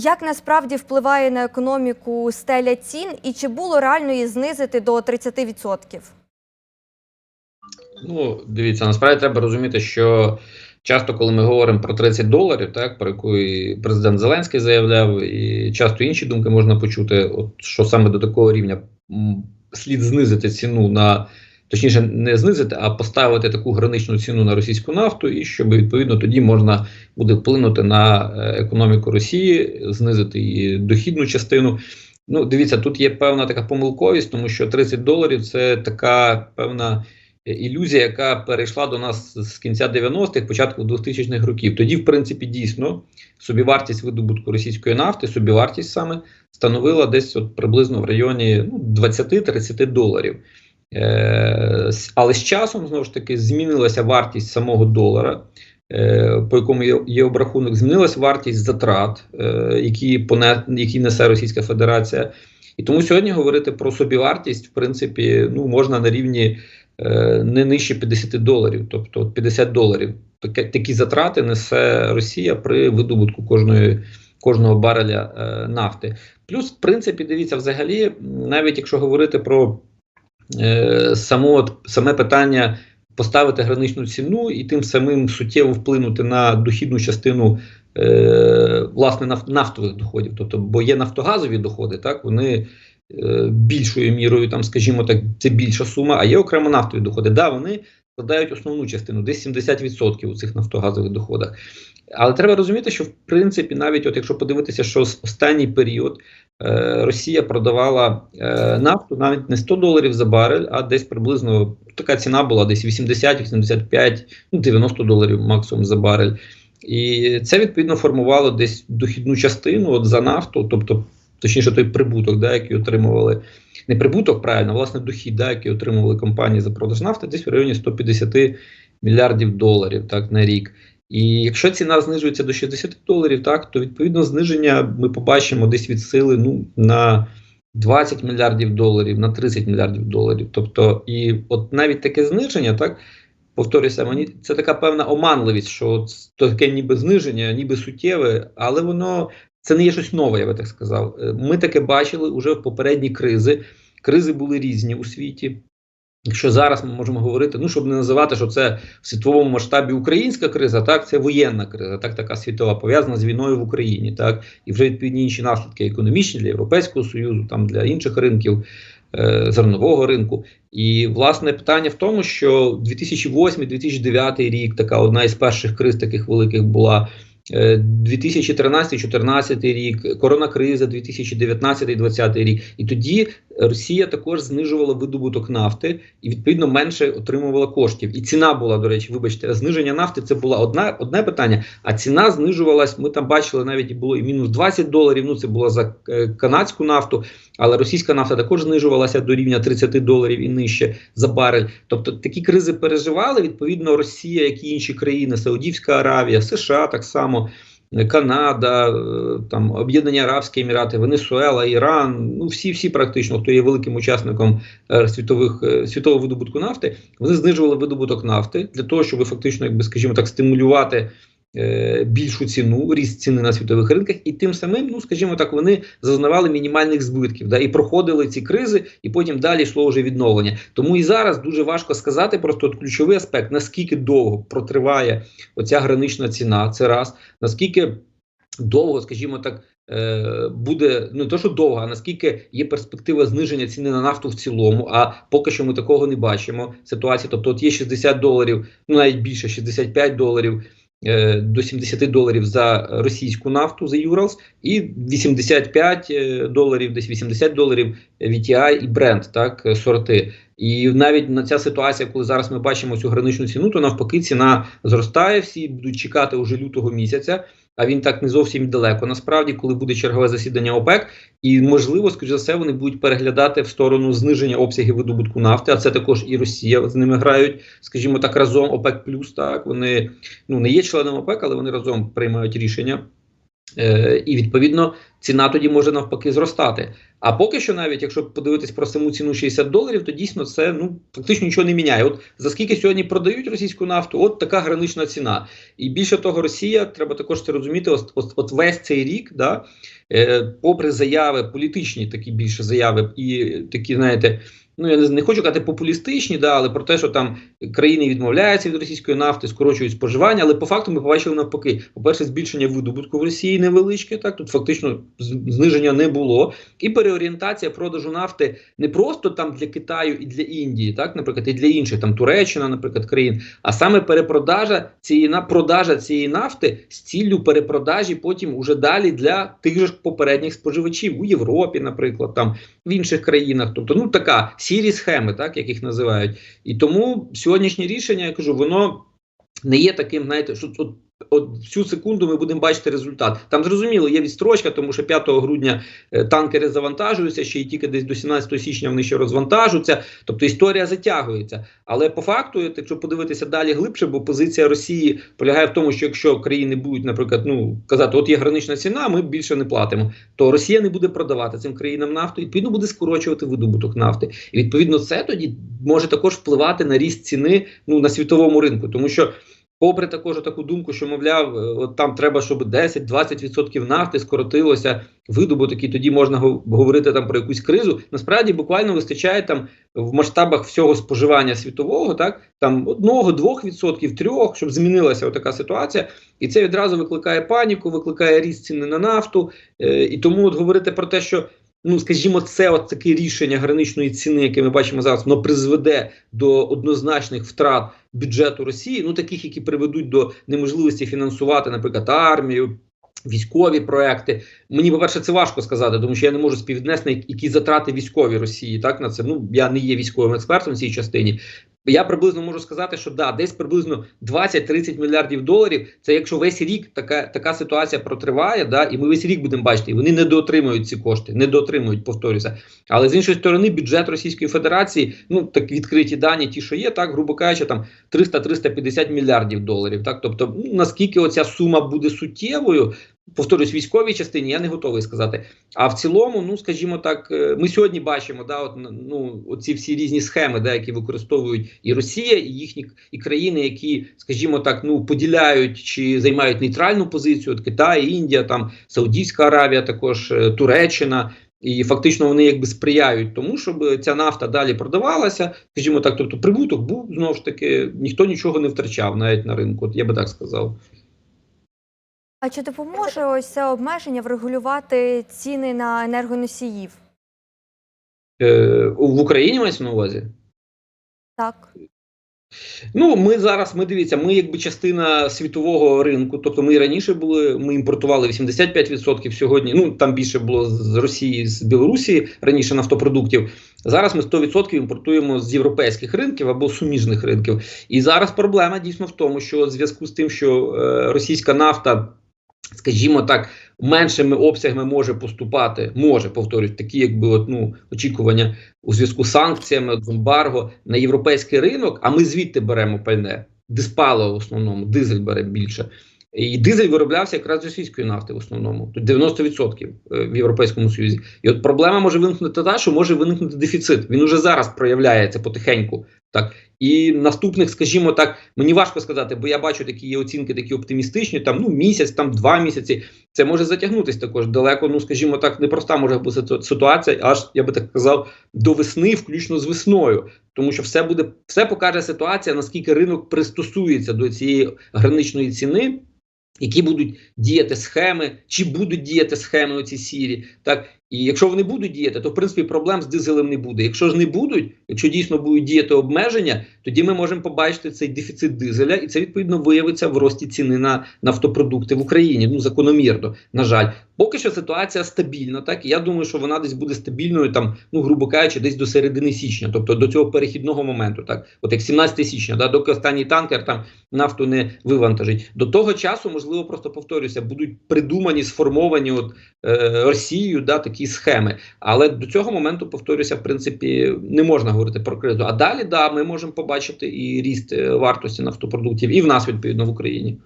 Як насправді впливає на економіку стеля цін, і чи було реально її знизити до 30%? Ну, дивіться, насправді треба розуміти, що часто, коли ми говоримо про 30 доларів, так про яку і президент Зеленський заявляв, і часто інші думки можна почути, от що саме до такого рівня слід знизити ціну на. Точніше, не знизити, а поставити таку граничну ціну на російську нафту, і щоб відповідно тоді можна буде вплинути на е, економіку Росії, знизити її дохідну частину. Ну, дивіться, тут є певна така помилковість, тому що 30 доларів це така певна е, ілюзія, яка перейшла до нас з кінця 90-х, початку 2000-х років. Тоді, в принципі, дійсно собівартість видобутку російської нафти, собівартість саме становила десь от приблизно в районі ну, 20-30 доларів. Е, але з часом знову ж таки змінилася вартість самого долара, е, по якому є, обрахунок, змінилася вартість затрат, е, які, поне, які несе Російська Федерація. І тому сьогодні говорити про собівартість, в принципі, ну можна на рівні не нижче 50 доларів, тобто от 50 доларів. Такі затрати несе Росія при видобутку кожної. Кожного бареля нафти. Плюс, в принципі, дивіться, взагалі, навіть якщо говорити про е, само, саме питання поставити граничну ціну і тим самим суттєво вплинути на дохідну частину е, власне наф- нафтових доходів. Тобто, бо є нафтогазові доходи, так вони е, більшою мірою, там, скажімо так, це більша сума, а є окремо нафтові доходи. Да, вони складають основну частину, десь 70% у цих нафтогазових доходах. Але треба розуміти, що в принципі, навіть от якщо подивитися, що останній період Росія продавала е, нафту навіть не 100 доларів за барель, а десь приблизно така ціна була десь 80, 85, ну 90 доларів максимум за барель. І це відповідно формувало десь дохідну частину от за нафту, тобто точніше той прибуток, да, який отримували. Не прибуток, правильно, а, власне, дохід, да, який отримували компанії за продаж нафти, десь в районі 150 мільярдів доларів так, на рік. І якщо ціна знижується до 60 доларів, так то відповідно зниження ми побачимо десь від сили ну, на 20 мільярдів доларів, на 30 мільярдів доларів. Тобто, і от навіть таке зниження, так повторюся, мені це така певна оманливість, що таке ніби зниження, ніби суттєве, але воно це не є щось нове, я би так сказав. Е, Ми таке бачили уже в попередні кризи. Кризи були різні у світі. Якщо зараз ми можемо говорити, ну щоб не називати, що це в світовому масштабі українська криза, так це воєнна криза, так така світова пов'язана з війною в Україні, так і вже відповідні інші наслідки економічні для Європейського союзу, там для інших ринків е, зернового ринку. І власне питання в тому, що 2008-2009 рік така одна із перших криз таких великих була. Е, 2013-2014 рік, коронакриза, 2019-2020 рік, і тоді Росія також знижувала видобуток нафти і відповідно менше отримувала коштів. І ціна була, до речі, вибачте, зниження нафти це була одна одне питання. А ціна знижувалась. Ми там бачили навіть було і мінус 20 доларів. Ну це було за е, канадську нафту, але російська нафта також знижувалася до рівня 30 доларів і нижче за барель. Тобто такі кризи переживали. Відповідно, Росія, як і інші країни, Саудівська Аравія, США так само. Канада, е, там Об'єднані Арабські Емірати, Венесуела, Іран, ну всі, всі практично, хто є великим учасником е, світових е, світового видобутку нафти, вони знижували видобуток нафти для того, щоб фактично, якби скажімо так, стимулювати більшу ціну, ріст ціни на світових ринках, і тим самим, ну скажімо так, вони зазнавали мінімальних збитків, да, і проходили ці кризи, і потім далі йшло вже відновлення. Тому і зараз дуже важко сказати просто от ключовий аспект, наскільки довго протриває оця гранична ціна, це раз, наскільки довго, скажімо так, е, буде ну, не то, що довго, а наскільки є перспектива зниження ціни на нафту в цілому. А поки що ми такого не бачимо. Ситуації, тобто, от є 60 доларів, ну навіть більше 65 доларів. Е, До 70 доларів за російську нафту за Юралс і 85 е, доларів, десь 80 доларів VTI і Brent, так е, сорти. І навіть на ця ситуація, коли зараз ми бачимо цю граничну ціну, то навпаки ціна зростає. Всі будуть чекати уже лютого місяця. А він так не зовсім далеко. Насправді, коли буде чергове засідання ОПЕК, і можливо, скоріш за все, вони будуть переглядати в сторону зниження обсягів видобутку нафти. А це також і Росія з ними грають, скажімо так, разом ОПЕК плюс. Так вони ну не є членом ОПЕК, але вони разом приймають рішення. Е, і відповідно ціна тоді може навпаки зростати. А поки що, навіть якщо подивитись про саму ціну 60 доларів, то дійсно це ну фактично нічого не міняє. От за скільки сьогодні продають російську нафту, от така гранична ціна. І більше того, Росія треба також це розуміти. От, от, от весь цей рік, да, е, попри заяви, політичні такі більше заяви, і такі, знаєте. Ну, я не, не хочу казати популістичні, да, але про те, що там країни відмовляються від російської нафти, скорочують споживання. Але по факту ми побачили навпаки. По-перше, збільшення видобутку в Росії невеличке. Так тут фактично зниження не було, і переорієнтація продажу нафти не просто там для Китаю і для Індії, так, наприклад, і для інших там Туреччина, наприклад, країн, а саме перепродажа цієї на продажа цієї нафти з ціллю перепродажі потім уже далі для тих же попередніх споживачів у Європі, наприклад, там в інших країнах. Тобто, ну така сірі схеми, так як їх називають. І тому сьогоднішнє рішення, я кажу, воно не є таким, знаєте, що от, от всю секунду ми будемо бачити результат. Там зрозуміло, є відстрочка, тому що 5 грудня е, танкери завантажуються, ще й тільки десь до 17 січня вони ще розвантажуються. Тобто історія затягується. Але по факту, якщо подивитися далі глибше, бо позиція Росії полягає в тому, що якщо країни будуть, наприклад, ну казати, от є гранична ціна, ми більше не платимо, то Росія не буде продавати цим країнам нафту, і відповідно буде скорочувати видобуток нафти. І відповідно це тоді може також впливати на ріст ціни ну на світовому ринку, тому що. Попри також таку думку, що мовляв, е, от там треба, щоб 10-20% нафти скоротилося видобуток, і тоді можна говорити там про якусь кризу. Насправді буквально вистачає там в масштабах всього споживання світового, так там одного, двох відсотків, трьох, щоб змінилася така ситуація, і це відразу викликає паніку, викликає ріст ціни на нафту. Е, і тому от говорити про те, що. Ну, скажімо, це от таке рішення граничної ціни, яке ми бачимо зараз, воно призведе до однозначних втрат бюджету Росії, ну таких, які приведуть до неможливості фінансувати, наприклад, армію. Військові проекти мені по перше, це важко сказати, тому що я не можу співвіднести, які затрати військові Росії. Так на це ну я не є військовим експертом в цій частині. Я приблизно можу сказати, що да, десь приблизно 20-30 мільярдів доларів. Це якщо весь рік така така ситуація протриває, да, і ми весь рік будемо бачити, і вони не доотримують ці кошти, не доотримують, повторюся. Але з іншої сторони, бюджет Російської Федерації, ну так відкриті дані, ті, що є, так грубо кажучи, там 300-350 мільярдів доларів. Так, тобто, ну, наскільки оця сума буде суттєвою. Повторюсь, військовій частині я не готовий сказати. А в цілому, ну скажімо так, ми сьогодні бачимо, да, от ну оці всі різні схеми, да, які використовують і Росія, і їхні і країни, які, скажімо так, ну поділяють чи займають нейтральну позицію. От Китай, Індія, там Саудівська Аравія, також Туреччина. І фактично вони якби сприяють тому, щоб ця нафта далі продавалася. Скажімо так, тобто прибуток був знову ж таки, ніхто нічого не втрачав навіть на ринку. От я би так сказав. А чи допоможе ось це обмеження врегулювати ціни на енергоносіїв? Е, В Україні мається на увазі? Так. Ну, ми зараз, ми дивіться, ми якби частина світового ринку. Тобто ми раніше були, ми імпортували 85% сьогодні. Ну там більше було з Росії, з Білорусі раніше нафтопродуктів. Зараз ми 100% імпортуємо з європейських ринків або суміжних ринків. І зараз проблема дійсно в тому, що в зв'язку з тим, що е, російська нафта. Скажімо так, меншими обсягами може поступати, може повторюсь, такі, якби от, ну, очікування у зв'язку з санкціями, з ембарго на європейський ринок. А ми звідти беремо пальне, диспало в основному, дизель бере більше. І дизель вироблявся якраз з російської нафти в основному, тут 90% в Європейському Союзі. І от проблема може виникнути та, що може виникнути дефіцит. Він уже зараз проявляється потихеньку. Так і наступних, скажімо так, мені важко сказати, бо я бачу такі оцінки, такі оптимістичні. Там ну місяць, там два місяці. Це може затягнутися також далеко. Ну скажімо так, непроста може бути ситуація, аж я би так казав, до весни, включно з весною, тому що все буде, все покаже ситуація, наскільки ринок пристосується до цієї граничної ціни. Які будуть діяти схеми, чи будуть діяти схеми оці сірі, так і якщо вони будуть діяти, то в принципі проблем з дизелем не буде. Якщо ж не будуть, якщо дійсно будуть діяти обмеження, тоді ми можемо побачити цей дефіцит дизеля, і це відповідно виявиться в рості ціни на нафтопродукти в Україні. Ну закономірно, на жаль, поки що ситуація стабільна. Так і я думаю, що вона десь буде стабільною, там, ну грубо кажучи, десь до середини січня, тобто до цього перехідного моменту, так, от як 17 січня, да, доки останній танкер там нафту не вивантажить. До того часу, можливо, просто повторюся, будуть придумані, сформовані от е, Росією, да, такі схеми. Але до цього моменту, повторюся, в принципі, не можна говорити про кризу. А далі да, ми можемо побачити і ріст вартості нафтопродуктів, і в нас відповідно в Україні.